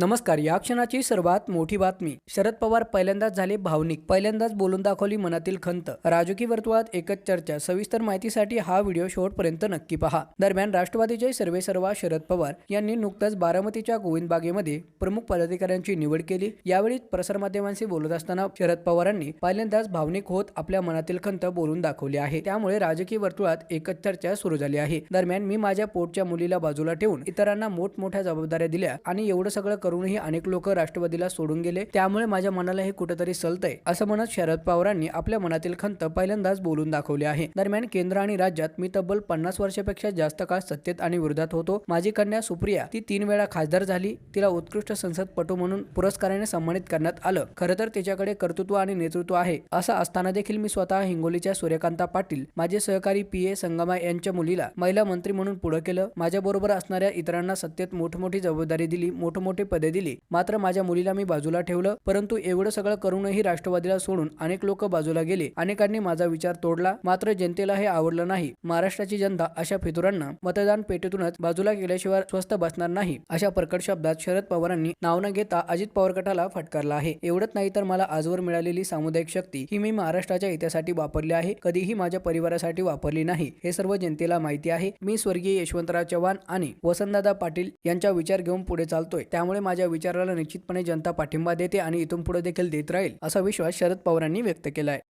नमस्कार या क्षणाची सर्वात मोठी बातमी. शरद पवार पहिल्यांदाच झाले भावनिक. पहिल्यांदाच बोलून दाखवली मनातील खंत. राजकीय वर्तुळात एकच चर्चा. सविस्तर माहितीसाठी हा व्हिडिओ शेवटपर्यंत नक्की पहा. दरम्यान राष्ट्रवादीचे सर्वे सर्वा शरद पवार यांनी नुकतंच बारामतीच्या गोविंद बागेमध्ये प्रमुख पदाधिकाऱ्यांची निवड केली. यावेळी प्रसारमाध्यमांशी बोलत असताना शरद पवारांनी पहिल्यांदाच भावनिक होत आपल्या मनातील खंत बोलून दाखवली आहे. त्यामुळे राजकीय वर्तुळात एकच चर्चा सुरू झाली आहे. दरम्यान मी माझ्या पोटच्या मुलीला बाजूला ठेवून इतरांना मोठमोठ्या जबाबदाऱ्या दिल्या आणि एवढं सगळं करूनही अनेक लोक राष्ट्रवादीला सोडून गेले. त्यामुळे माझ्या मनाला हे कुठेतरी सलतंय असं म्हणत शरद पवारांनी आपल्या मनातील खंत पहिल्यांदाच बोलून दाखवली आहे. दरम्यान केंद्र आणि राज्यात मी तब्बल पन्नास वर्षापेक्षा जास्त काळ सत्तेत आणि विरोधात होतो. माझी कन्या सुप्रिया ती तीन वेळा खासदार झाली. तिला उत्कृष्ट संसदपटू म्हणून पुरस्काराने सन्मानित करण्यात आलं. खरं तर तिच्याकडे कर्तृत्व आणि नेतृत्व आहे असं असताना देखील मी स्वतः हिंगोलीच्या सूर्यकांता पाटील माझे सहकारी पी. ए. संगमा यांच्या मुलीला महिला मंत्री म्हणून पुढे केलं. माझ्याबरोबर असणाऱ्या इतरांना सत्तेत मोठमोठी जबाबदारी दिली. मोठमोठे पदे दिली. मात्र माझ्या मुलीला मी बाजूला ठेवलं परंतु एवढं सगळं करूनही राष्ट्रवादीला सोडून अनेक लोक बाजूला गेले. अनेकांनी माझा विचार तोडला मात्र जनतेला हे आवडलं नाही. महाराष्ट्राची जनता अशा फितुरांना मतदान पेटीतूनच बाजूला केल्याशिवाय स्वस्त बसणार नाही अशा प्रकट शब्दात शरद पवारांनी नाव न घेता अजित पवार गटाला फटकारला आहे. एवढंच नाही तर मला आजवर मिळालेली सामुदायिक शक्ती ही मी महाराष्ट्राच्या हितासाठी वापरली आहे कधीही माझ्या परिवारासाठी वापरली नाही हे सर्व जनतेला माहिती आहे. मी स्वर्गीय यशवंतराव चव्हाण आणि वसंतदादा पाटील यांचा विचार घेऊन पुढे चालतोय. त्यामुळे माझ्या विचाराला निश्चितपणे जनता पाठिंबा देते आणि इथून पुढे देखील देत राहील असा विश्वास शरद पवारांनी व्यक्त केला आहे